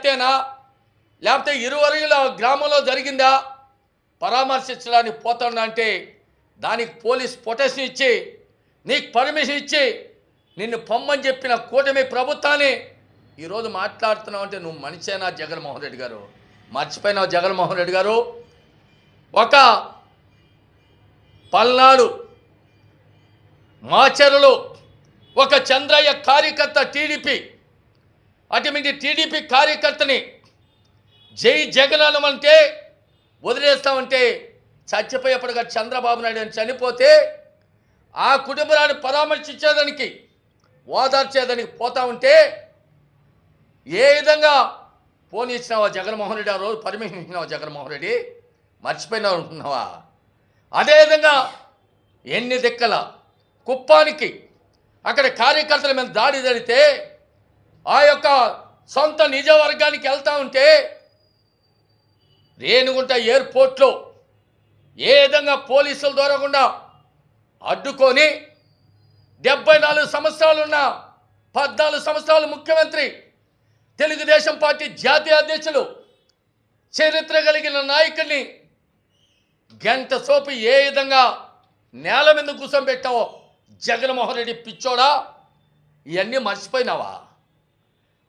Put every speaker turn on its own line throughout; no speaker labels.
అంతేనా లేకపోతే ఇరువరుగుల గ్రామంలో జరిగిందా? పరామర్శించడానికి పోతున్నా అంటే దానికి పోలీస్ ప్రొటెక్షన్ ఇచ్చి నీకు పర్మిషన్ ఇచ్చి నిన్ను పొమ్మని చెప్పిన కూటమి ప్రభుత్వాన్ని ఈరోజు మాట్లాడుతున్నావు అంటే నువ్వు మనిషైనా జగన్మోహన్ రెడ్డి గారు? మర్చిపోయినావు జగన్మోహన్ రెడ్డి గారు? ఒక పల్నాడు మాచరులు ఒక చంద్రయ్య కార్యకర్త టీడీపీ అటువంటి టీడీపీ కార్యకర్తని జై జగన్ అంటే వదిలేస్తామంటే చచ్చిపోయేప్పటిగా చంద్రబాబు నాయుడు అని చనిపోతే ఆ కుటుంబాన్ని పరామర్శించేదానికి ఓదార్చేదానికి పోతా ఉంటే ఏ విధంగా ఫోన్ ఇచ్చినావా జగన్మోహన్ రెడ్డి ఆ రోజు? పర్మిషన్ ఇచ్చినావా జగన్మోహన్ రెడ్డి? మర్చిపోయినావు అనుకున్నావా? అదేవిధంగా ఎన్ని దిక్కల కుప్పానికి అక్కడ కార్యకర్తల మీద దాడి జరిగితే ఆ యొక్క సొంత నిజవర్గానికి వెళ్తా ఉంటే రేణుగుంట ఎయిర్పోర్ట్లో ఏ విధంగా పోలీసులు దూరకుండా అడ్డుకొని డెబ్బై నాలుగు సంవత్సరాలున్న పద్నాలుగు సంవత్సరాలు ముఖ్యమంత్రి తెలుగుదేశం పార్టీ జాతీయ అధ్యక్షులు చరిత్ర కలిగిన నాయకుడిని గంట సోపు ఏ విధంగా నేల మీద కూర్చోబెట్టావో జగన్మోహన్ రెడ్డి పిచ్చోడా? ఇవన్నీ మర్చిపోయినావా?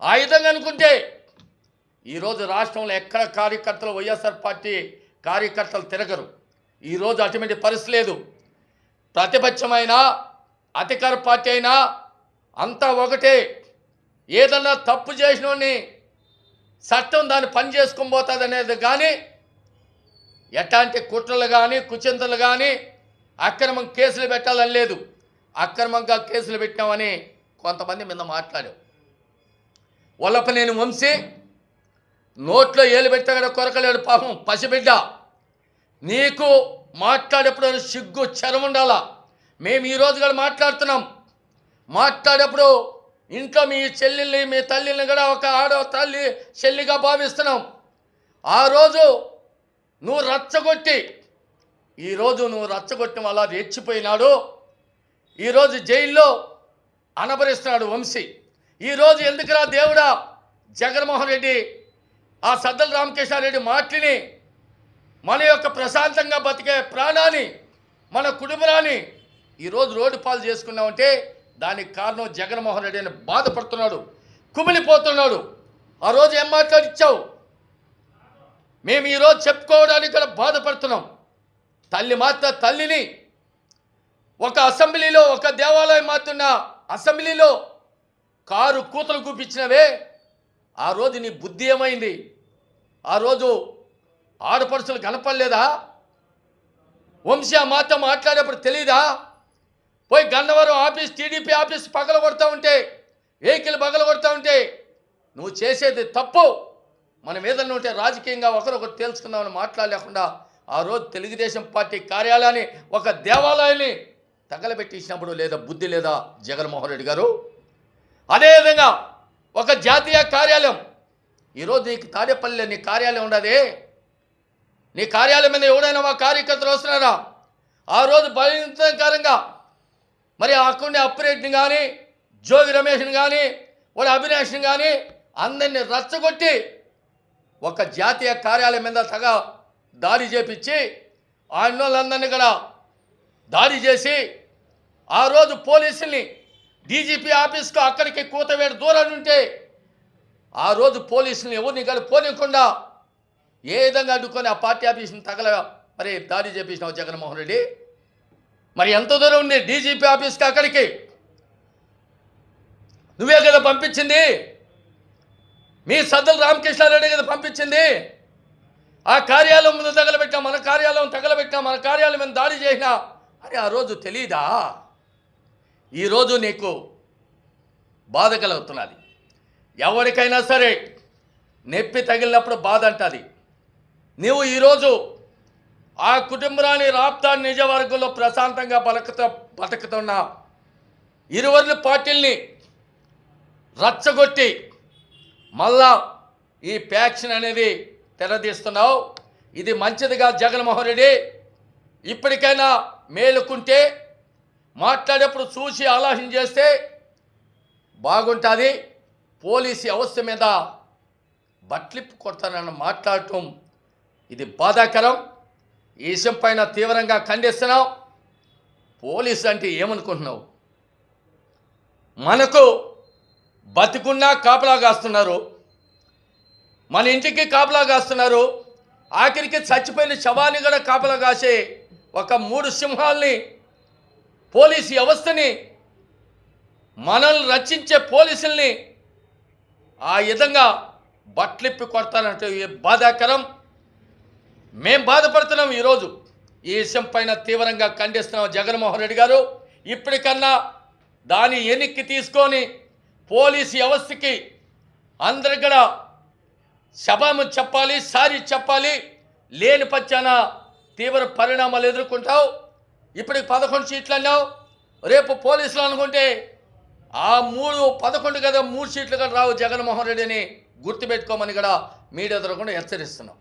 ఆ విధంగా అనుకుంటే ఈరోజు రాష్ట్రంలో ఎక్కడ కార్యకర్తలు వైఎస్ఆర్ పార్టీ కార్యకర్తలు తిరగరు. ఈరోజు అటువంటి పరిస్థితి లేదు. ప్రతిపక్షమైనా అధికార పార్టీ అయినా అంతా ఒకటే. ఏదన్నా తప్పు చేసినోడిని చట్టం దాన్ని పని చేసుకొని పోతుంది అనేది కానీ ఎట్లాంటి కుట్రలు కానీ కుచింతలు కానీ అక్రమం కేసులు పెట్టాలని లేదు. అక్రమంగా కేసులు పెట్టామని కొంతమంది మీద మాట్లాడారు. వల్లపనేని వంశీ. నోట్లో ఏలు పెట్టగడ కొరకలేడు పాపం పసిబిడ్డ. నీకు మాట్లాడేప్పుడు సిగ్గు చరం ఉండాలా? మేము ఈరోజు కూడా మాట్లాడుతున్నాం. మాట్లాడేప్పుడు ఇంట్లో మీ చెల్లెల్ని మీ తల్లిని కూడా ఒక ఆడో తల్లి చెల్లిగా భావిస్తున్నాం. ఆ రోజు నువ్వు రచ్చగొట్టి ఈరోజు నువ్వు రచ్చగొట్టిన వల్ల రెచ్చిపోయినాడు ఈరోజు జైల్లో అనబరిస్తున్నాడు వంశీ. ఈరోజు ఎందుకురా దేవుడా జగన్మోహన్ రెడ్డి ఆ సద్దల రామకృష్ణారెడ్డి మాటని మన యొక్క ప్రశాంతంగా బతికే ప్రాణాన్ని మన కుటుంబాన్ని ఈరోజు రోడ్డు పాలు చేసుకున్నామంటే దానికి కారణం జగన్మోహన్ రెడ్డి అని బాధపడుతున్నాడు కుమిలిపోతున్నాడు. ఆ రోజు ఏం మాట్లాడిచ్చావు మేము ఈరోజు చెప్పుకోవడానికి కూడా బాధపడుతున్నాం. తల్లి మాత్ర తల్లిని ఒక అసెంబ్లీలో ఒక దేవాలయం మాత్రున్న అసెంబ్లీలో కారు కూతలు కూపించినవే. ఆ రోజు నీ బుద్ధి ఏమైంది? ఆ రోజు ఆడపడుచులు కనపడలేదా? వంశీ ఆ మాట మాట్లాడేప్పుడు తెలీదా? పోయి గన్నవరం ఆఫీస్ టీడీపీ ఆఫీస్ పగల కొడతా ఉంటే వెహికల్ పగల కొడతా ఉంటే నువ్వు చేసేది తప్పు. మనం ఏదన్నా ఉంటే రాజకీయంగా ఒకరొకరు తేల్చుకుందామని మాట్లాడలేకుండా ఆ రోజు తెలుగుదేశం పార్టీ కార్యాలయాన్ని ఒక దేవాలయాన్ని తగలబెట్టించినప్పుడు లేదా బుద్ధి లేదా జగన్మోహన్ రెడ్డి గారు? అదేవిధంగా ఒక జాతీయ కార్యాలయం. ఈరోజు నీకు తాడేపల్లిలో నీ కార్యాలయం ఉండదే. నీ కార్యాలయం మీద ఎవడైనా మా కార్యకర్తలు వస్తున్నారా? ఆ రోజు భయంకరంగా మరి అక్కడి అప్పిరెడ్డిని కానీ జోగి రమేష్ని కానీ వాడు అవినాష్ని కానీ అందరిని రచ్చగొట్టి ఒక జాతీయ కార్యాలయం మీద తగ దాడి చేపించి వాళ్ళందరినీ కూడా దాడి చేసి ఆ రోజు పోలీసుల్ని డీజీపీ ఆఫీస్కు అక్కడికి కూతవేడు దూరం ఉంటే ఆ రోజు పోలీసులు ఎవరిని కానీ పోనీయకుండా ఏ విధంగా అడ్డుకొని ఆ పార్టీ ఆఫీస్ని తగల మరి దాడి చేపించినావు జగన్మోహన్ రెడ్డి. మరి ఎంత దూరం ఉంది డీజీపీ ఆఫీస్కి అక్కడికి? నువ్వే కదా పంపించింది? మీ సద్దలు రామకృష్ణారెడ్డి కదా పంపించింది? ఆ కార్యాలయం ముందు తగలబెట్టినా మన కార్యాలయం తగలబెట్టా మన కార్యాలయం మీద దాడి చేసినా? అని ఆ రోజు తెలీదా? ఈరోజు నీకు బాధ కలుగుతున్నది. ఎవరికైనా సరే నొప్పి తగిలినప్పుడు బాధ అంటుంది. నీవు ఈరోజు ఆ కుటుంబాన్ని రాప్తా నిజవర్గంలో ప్రశాంతంగా బలకత బతుకుతున్న ఇరువురు పార్టీల్ని రచ్చగొట్టి మళ్ళా ఈ ప్యాక్షన్ అనేది తెరదీస్తున్నావు. ఇది మంచిదిగా జగన్మోహన్ రెడ్డి. ఇప్పటికైనా మేలుకుంటే మాట్లాడేప్పుడు చూసి ఆలోచన చేస్తే బాగుంటుంది. పోలీసు వ్యవస్థ మీద బట్లిప్పు కొడతానని మాట్లాడటం ఇది బాధాకరం. ఈ విషయం పైన తీవ్రంగా ఖండిస్తున్నావు. పోలీసు అంటే ఏమనుకుంటున్నావు? మనకు బతికున్నా కాపలా కాస్తున్నారు. మన ఇంటికి కాపలా కాస్తున్నారు. ఆఖరికి చచ్చిపోయిన శవాన్ని కూడా కాపలా కాసే ఒక మూడు సింహాల్ని పోలీసు వ్యవస్థని మనల్ని రక్షించే పోలీసుల్ని ఆ విధంగా బట్లిప్పి కొడతానంటే బాధాకరం. మేం బాధపడుతున్నాం ఈరోజు. ఈ విషయం పైన తీవ్రంగా ఖండిస్తున్నాం జగన్మోహన్ రెడ్డి గారు. ఇప్పటికన్నా దాని ఎనిక్కి తీసుకొని పోలీసు వ్యవస్థకి అందరి కూడా శభాము చెప్పాలి సారి చెప్పాలి. లేని పచ్చాన తీవ్ర పరిణామాలు ఎదుర్కొంటావు. ఇప్పటికి పదకొండు సీట్లు అన్నావు. రేపు పోలీసులు అనుకుంటే ఆ మూడు పదకొండు కదా మూడు సీట్లు కూడా రావు జగన్మోహన్ రెడ్డిని గుర్తుపెట్టుకోమని కూడా మీడియా తరఫున హెచ్చరిస్తున్నాం.